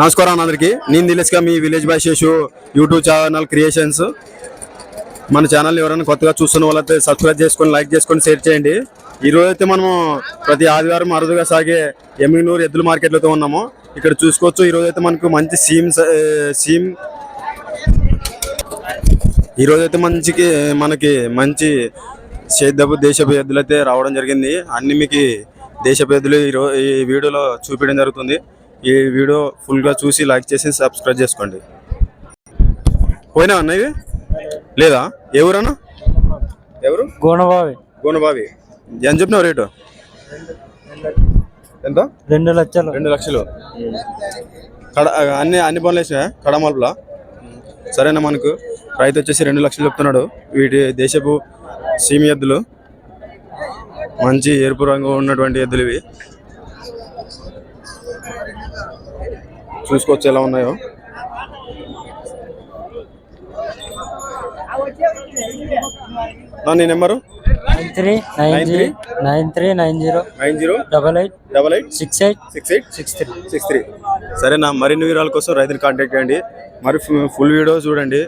నమస్కారం అందరికి. నేను దిలేష్గా మీ village boy Seshu YouTube channel creations మన ఛానల్ ఎవరైనా కొత్తగా చూస్తున్న వాళ్ళైతే సబ్స్క్రైబ్ చేసుకొని లైక్ చేసుకొని షేర్ చేయండి. ఈ రోజు అయితే మనము ప్రతి ఆదివారం అరుదుగా సాగే ఎమ్మినూరు ఎద్దుల మార్కెట్లతో ఉన్నాము. ఇక్కడ చూసుకోవచ్చు ఈ అయితే మనకు మంచి సీమ్ సీమ్ ఈరోజు అయితే మంచికి మనకి మంచి సేద్దపు దేశపు ఎద్దులు అయితే రావడం జరిగింది. అన్ని మీకు దేశపు ఎద్దులు ఈ ఈ వీడియోలో చూపించడం జరుగుతుంది. ఈ వీడియో ఫుల్గా చూసి లైక్ చేసి సబ్స్క్రైబ్ చేసుకోండి. పోయినా అన్న ఇవి? లేదా? ఏ ఊరన్నా? ఎవరు? గుణబావి గోనబావి. ఎంత చెప్పినావు రేటు? ఎంత? రెండు లక్షలు. రెండు లక్షలు. కడ అన్ని అన్ని పనులు వేసినా కడమల్పులా సరేనా మనకు? రైతు వచ్చేసి రెండు లక్షలు చెప్తున్నాడు. వీటి దేశపు సీమి ఎద్దులు. మంచి ఎరుపు రంగు ఉన్నటువంటి ఎద్దులు ఇవి. చూసుకోవచ్చు ఎలా ఉన్నాయో. నా number? Nine three nine G nine three nine zero nine zero? Double eight double eight? Six eight six eight? Six three. Six three. సరే నా మరిన్ని వివరాల కోసం రైతుని కాంటాక్ట్ చేయండి. మరి ఫుల్ వీడియో చూడండి.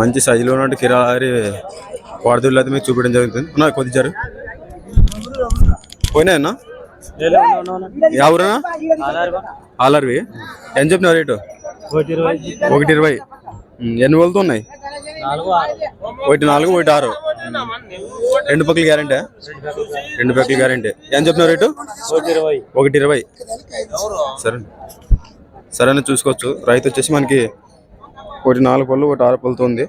మంచి సైజులో ఉన్నట్టు కిరారి వాడదుళ్ళు అయితే మీకు చూపించడం జరుగుతుంది. నా కొద్ది జరు పోయినాయన్నా? ఎవరన్నా ఆలర్వి? ఎంత చెప్పిన రేటు? ఒకటి ఇరవై ఎన్ని వేలతో ఉన్నాయి? ఒకటి నాలుగు ఒకటి ఆరు. రెండు పక్కల గ్యారంటీ? రెండు పక్కల గ్యారంటీ. ఎంత చెప్పిన రేటు? ఒకటి ఇరవై సరే. సరేనా చూసుకోవచ్చు. రైతు వచ్చేసి మనకి ఒకటి నాలుగు పళ్ళు ఒకటి ఆరు పళ్ళతో ఉంది.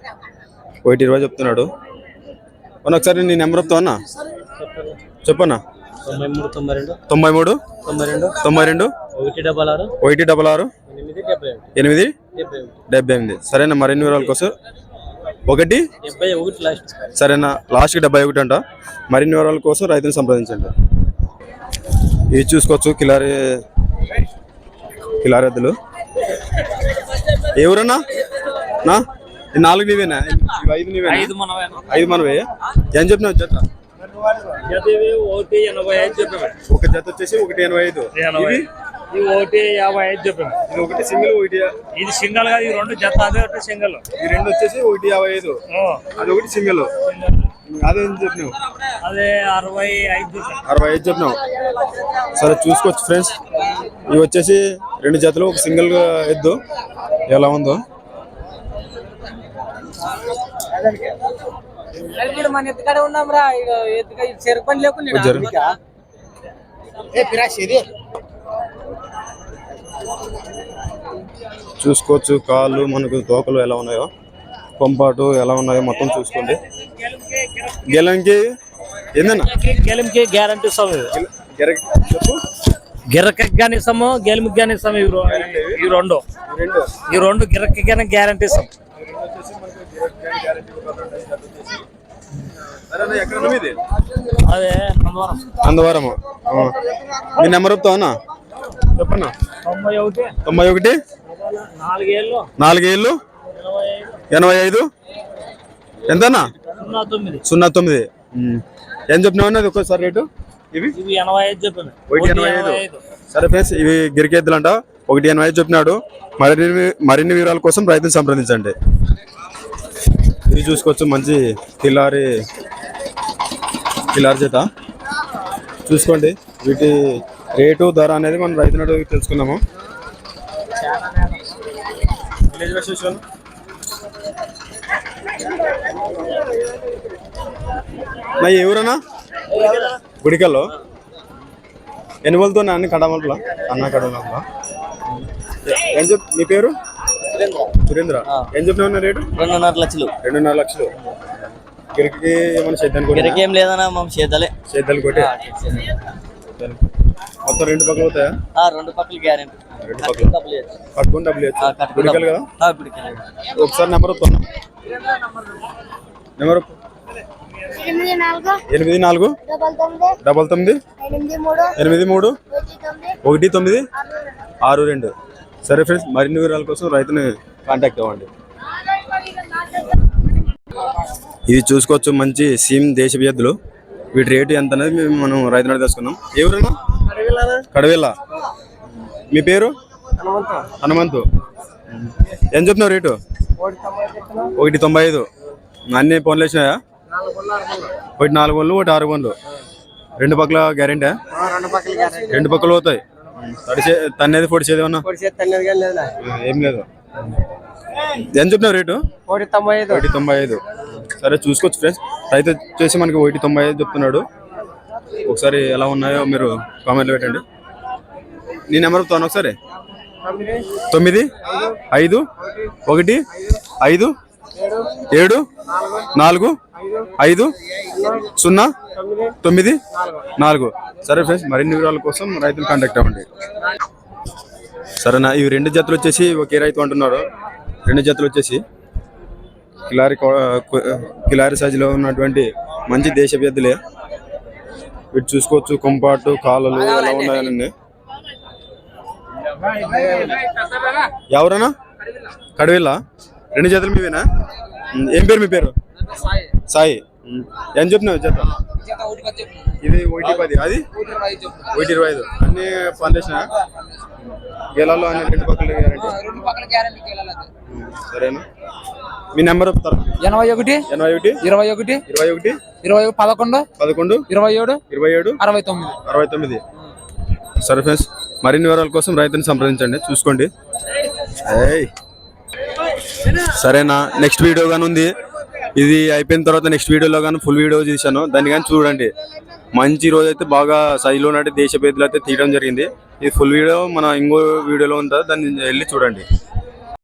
ఒకటి ఇరవై చెప్తున్నాడు. ఒకసారి నీ నెంబర్ చెప్తావు అన్న? చెప్పన్నా తొంభై మూడు తొంభై రెండు. తొంభై మూడు తొంభై రెండు. తొంభై రెండు. ఒకటి డబల్ ఆరు. ఒకటి డబల్ ఆరు. ఎనిమిది డెబ్బై ఎనిమిది సరేనా మరిన్ని వివరాల కోసం. ఒకటి. సరేనా లాస్ట్కి డెబ్బై ఒకటి అంట. మరిన్ని వివరాల కోసం రైతుని సంప్రదించండి. ఇవి చూసుకోవచ్చు కిలారి కిలారి ఎద్దులు ఏ ఊరన్నా? నా? నాలుగు నీవేనా? ఐదు నీవేనా? ఐదు మనవే. ఏం చెప్పినావు జత? ఒకటి ఎనభై ఐదు చెప్పాము. ఒక జత వచ్చేసి ఒకటి ఎనభై ఐదు. ఎనభై. ఇది? ఒకటి యాభై ఐదు చెప్పాము. ఇది ఒకటి సింగిల్ ఒకటి ఇది సింగల్గా ఈ రెండు జత అదే ఒకటి సింగల్. ఈ రెండు వచ్చేసి ఒకటి యాభై ఐదు. అది ఒకటి సింగిల్. అదేం చెప్పినావు? అదే అరవై ఐదు అరవై ఐదు చెప్పినావు. సరే చూసుకోవచ్చు ఫ్రెండ్స్. ఇవి వచ్చేసి రెండు జతలు ఒక సింగిల్ ఎద్దు ఎలా ఉందో? ఇప్పుడు మన ఎత్తుకాడ ఉన్నాం రా. ఎత్తుక చెరుకు పని వచ్చారు. లేకుండా చూసుకోవచ్చు కాళ్ళు మనకు తోకలు ఎలా ఉన్నాయో. కొంపాటు ఎలా ఉన్నాయో మొత్తం చూసుకోండి. గెలంకి ఏందన్నా? గెలిమికి గ్యారంటీ ఇస్తాం గెర- చెప్పు. గిరకకి కానీ ఇస్తాము గెలిమికి కానీ ఇస్తాము ఈ ఈ రెండు రెండు ఈ రెండు గిరకకి కానీ గ్యారంటీ ఇస్తాం సరేనా ఎక్కడ ఉన్నావు ఇది అదే అందువరం. మీ నెంబర్ చెప్తావా చెప్పన్నా తొంభై ఒకటి. తొంభై ఒకటి? నాలుగేళ్ళు. ఎనభై ఐదు? ఎంతన్నా? సున్నా తొమ్మిది. ఏం చెప్పినావు ఒక్కసారి రేటు? ఇవి? ఇవి ఎనభై ఐదు చెప్పాను. ఒకటి ఎనభై ఐదు. సరే ఫ్రెండ్స్ ఇవి గిరికెద్దులు అంట ఒకటి ఎనభై ఐదు చెప్పినాడు. మరిన్ని మరిన్ని వివరాల కోసం రైతుని సంప్రదించండి. ఇవి చూసుకోవచ్చు మంచి కిలారి కిలారి చేత చూసుకోండి వీటి రేటు ధర అనేది మనం రైతుని అడిగి తెలుసుకుందాము. విలేజ్ విశేషాలు నా ఎవరన్నా గుడికల్లో. ఎన్ని వాళ్ళతో అన్ని కడమల్పులా అన్న కడమల్పులా ఏం చెప్ మీ పేరు? సురేంద్ర. ఏం చెప్పినా రేటు? రెండున్నర లక్షలు. రెండున్నర లక్షలు. గిరికి ఏమైనా లేదన్నా మా చేతలే చేద్దాలు కొట్టి. మొత్తం రెండు పక్కలు అవుతాయా? ఆ, రెండు పక్కల గ్యారెంటీ రెండు పక్కలు. డబ్బులు ఇవ్వచ్చు. కట్టుకుని డబ్బులు ఆ, ఇవ్వచ్చు కట్టుకుని గుడికలు కదా? ఆ, ఇప్పటికే. ఒకసారి నెంబర్ వస్తున్నా నెంబర్ ఎనిమిది నాలుగు. డబల్ తొమ్మిది. ఎనిమిది మూడు. ఒకటి తొమ్మిది. ఆరు రెండు. సరే ఫ్రెండ్స్ మరిన్ని వివరాల కోసం రైతుని కాంటాక్ట్ అవ్వండి. ఇది చూసుకోవచ్చు మంచి సీమ్ దేశ ఎద్దులు వీటి రేటు ఎంత అనేది మేము మనం రైతునాడు తెలుసుకుందాం. ఎవరన్నా కడవేల మీ పేరు? హనుమంతు. ఏం చెప్తున్నావు రేటు? ఒకటి తొంభై ఐదు అన్ని ఫోన్లు వచ్చినాయా ఒకటి నాలుగు వందలు ఒకటి ఆరు వందలు రెండు పక్కల గ్యారెంటీ? రెండు పక్కల పోతాయి. తడిచే తన్నేది పొడిచేది ఏమన్నా? ఏం లేదు. ఎంత చెప్తున్నావు రేటు? ఒకటి తొంభై ఐదు. ఒకటి తొంభై ఐదు. సరే చూసుకోవచ్చు ఫ్రెండ్స్ రైతు వచ్చేసి మనకి ఒకటి తొంభై ఐదు చెప్తున్నాడు. ఒకసారి ఎలా ఉన్నాయో మీరు కామెంట్లో పెట్టండి. నీ నెంబర్ చెప్తాను ఒకసారి. తొమ్మిది ఐదు ఒకటి ఐదు ఏడు నాలుగు ఐదు సున్నా తొమ్మిది నాలుగు. సరే ఫ్రెండ్స్ మరిన్ని వివరాల కోసం రైతులు కాంటాక్ట్ అవ్వండి. సరేనా ఇవి రెండు జతలు వచ్చేసి ఒకే రైతు అంటున్నారు. రెండు జతలు వచ్చేసి కిలారి కిలారి సైజులో ఉన్నటువంటి మంచి దేశ ఎద్దులే వీటి చూసుకోవచ్చు కొంపాటు కాళ్ళలు ఎలా ఉన్నాయనండి ఎవరన్నా? కడవిల్ల? రెండు జతలు మీవేనా? ఏం పేరు మీ పేరు? సాయి. ఏం చెప్పినావు జత? ఇది ఒకటి పది అది? ఒకటి ఇరవై ఐదు అన్ని ఫౌండేషన్ గెలాలో అన్ని రెండు పక్కల గ్యారెంటీ సరేనా? మీ నెంబర్ చెప్తారా? ఎనభై ఒకటి ఎనభై ఒకటి ఇరవై ఒకటి ఇరవై ఒకటి ఇరవై పదకొండు పదకొండు ఇరవై ఏడు ఇరవై ఏడు అరవై తొమ్మిది. అరవై తొమ్మిది. సరే ఫ్రెండ్స్ మరిన్ని వివరాల కోసం రైతుని సంప్రదించండి చూసుకోండి. సరేనా నెక్స్ట్ వీడియో కానీ ఉంది ఇది అయిపోయిన తర్వాత నెక్స్ట్ వీడియోలో కానీ ఫుల్ వీడియో తీశాను. దాన్ని కానీ చూడండి. మంచి రోజు అయితే బాగా సైలో నాటి దేశ పేదలు అయితే తీయడం జరిగింది. ఇది ఫుల్ వీడియో మన ఇంకో వీడియోలో ఉంటుంది దాన్ని వెళ్ళి చూడండి.